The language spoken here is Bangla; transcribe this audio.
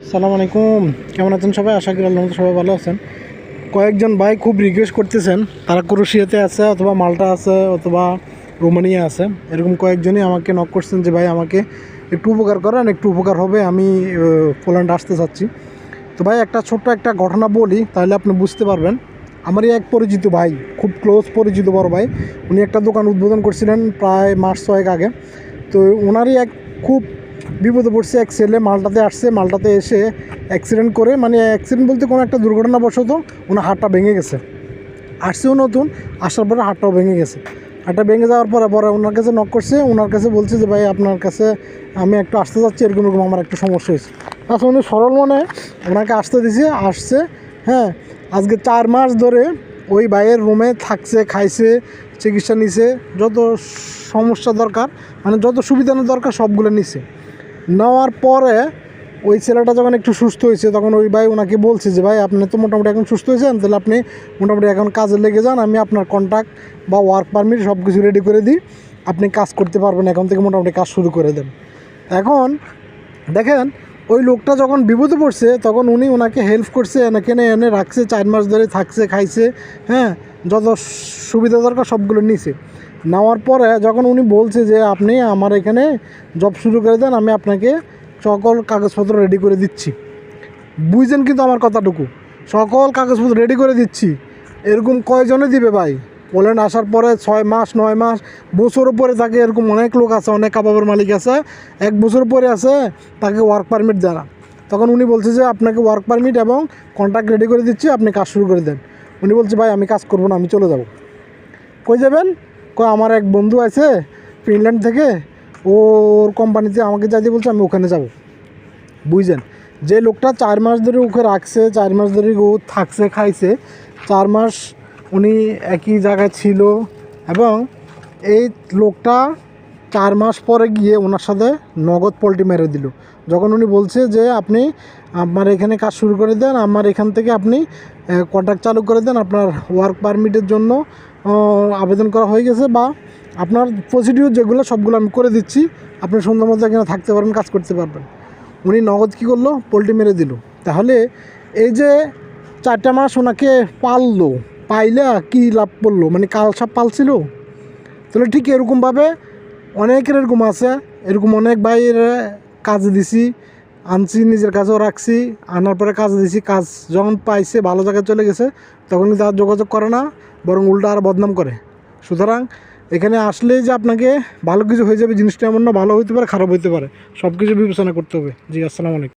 সালাম আলাইকুম। কেমন আছেন সবাই? আশা করি আল্লাহ সবাই ভালো আছেন। কয়েকজন ভাই খুব রিকোয়েস্ট করতেছেন, তারা ক্রোশিয়াতে আছে অথবা মাল্টা আছে অথবা রোমানিয়া আছে। এরকম কয়েকজনই আমাকে নক করছেন যে, ভাই, আমাকে একটু উপকার করেন, একটু উপকার হবে, আমি পোল্যান্ড আসতে চাচ্ছি। তো ভাই, একটা ছোট্ট একটা ঘটনা বলি, তাহলে আপনি বুঝতে পারবেন। আমারই এক পরিচিত ভাই, খুব ক্লোজ পরিচিত বড় ভাই, উনি একটা দোকান উদ্বোধন করছিলেন প্রায় মাস ছয়েক আগে। তো ওনারই এক খুব বিপদে পড়ছে এক ছেলে, মালটাতে আসছে, মালটাতে এসে অ্যাক্সিডেন্ট করে মানে অ্যাক্সিডেন্ট বলতে কোনো একটা দুর্ঘটনাবশত ওনার হাতটা ভেঙে গেছে। আসছেও নতুন, আসার পরে হাতটাও ভেঙে গেছে। হাতটা ভেঙে যাওয়ার পরে পরে ওনার কাছে নক করছে, ওনার কাছে বলছে যে, ভাই, আপনার কাছে আমি একটু আসতে চাচ্ছি, এরকম এরকম আমার একটু সমস্যা হয়েছে। আচ্ছা উনি সরল মনে ওনাকে আসতে দিছে, আসছে হ্যাঁ আজকে চার মাস ধরে ওই ভাইয়ের রুমে থাকছে, খাইছে, চিকিৎসা নিছে, যত সমস্যা দরকার মানে যত সুবিধা দরকার, সবগুলো নিছে। নেওয়ার পরে ওই ছেলেটা যখন একটু সুস্থ হয়েছে, তখন ওই ভাই ওনাকে বলছে যে, ভাই, আপনি তো মোটামুটি এখন সুস্থ হয়েছেন, তাহলে আপনি মোটামুটি এখন কাজে লেগে যান, আমি আপনার কন্ট্যাক্ট বা ওয়ার্ক পারমিট সব কিছু রেডি করে দিই, আপনি কাজ করতে পারবেন, এখন থেকে মোটামুটি কাজ শুরু করে দেন। এখন দেখেন ওই লোকটা যখন বিপদে পড়ছে, তখন উনি ওনাকে হেল্প করছে এনে এনে রাখছে, চার মাস ধরে থাকছে, খাইছে হ্যাঁ যত সুবিধা দরকার সবগুলো নিছে। নেওয়ার পরে যখন উনি বলছে যে, আপনি আমার এখানে জব শুরু করে দেন, আমি আপনাকে সকল কাগজপত্র রেডি করে দিচ্ছি। বুঝছেন কিন্তু আমার কথাটুকু? সকল কাগজপত্র রেডি করে দিচ্ছি। এরকম কয়জনে দিবে ভাই? পোল্যান্ড আসার পরে ছয় মাস, নয় মাস বছর পরে তাকে এরকম অনেক লোক আছে, অনেক কাবাবের মালিক আছে। এক বছর পরে আছে তাকে ওয়ার্ক পারমিট দেওয়া তখন উনি বলছে যে, আপনাকে ওয়ার্ক পারমিট এবং কন্ট্রাক্ট রেডি করে দিচ্ছি, আপনি কাজ শুরু করে দেন। উনি বলছে, ভাই, আমি কাজ করব না, আমি চলে যাব। কই যাবেন? কই, আমার এক বন্ধু আছে ফিনল্যান্ড থেকে। ওর কোম্পানিতে আমাকে যাইতে বলছে, আমি ওখানে যাব। বুঝছেন যে লোকটা চার মাস ধরে ওকে রাখছে, চার মাস ধরে ও থাকছে, খাইছে, চার মাস উনি একই জায়গায় ছিল এবং এই লোকটা চার মাস পরে গিয়ে ওনার সাথে নগদ পোলট্রি মেরে দিল। যখন উনি বলছে যে, আপনি আমার এখানে কাজ শুরু করে দেন, আমার এখান থেকে আপনি কন্ট্রাক্ট চালু করে দেন, আপনার ওয়ার্ক পারমিটের জন্য আবেদন করা হয়ে গেছে বা আপনার প্রসিডিউর যেগুলো, সবগুলো আমি করে দিচ্ছি। আপনি সুন্দর মতো এখানে থাকতে পারবেন, কাজ করতে পারবেন। উনি নগদ কী করল? পোলট্রি মেরে দিল। তাহলে এই যে চারটা মাস ওনাকে পাললো পাইলা কি লাভ করল মানে কাল সাপ পালছিল। তাহলে ঠিক এরকমভাবে অনেকের এরকম আছে। এরকম অনেক ভাইয়ের কাজে দিছি, আনছি, নিজের কাছেও রাখছি। আনার পরে কাজ দিছি, কাজ যখন পাইছে, ভালো জায়গায় চলে গেছে তখন আর যোগাযোগ করে না, বরং উল্টা আর বদনাম করে। সুতরাং এখানে আসলেই যে আপনাকে ভালো কিছু হয়ে যাবে, জিনিসটা এমন না, ভালো হইতে পারে, খারাপ হইতে পারে। সব কিছু বিবেচনা করতে হবে। জি, আসসালামু আলাইকুম।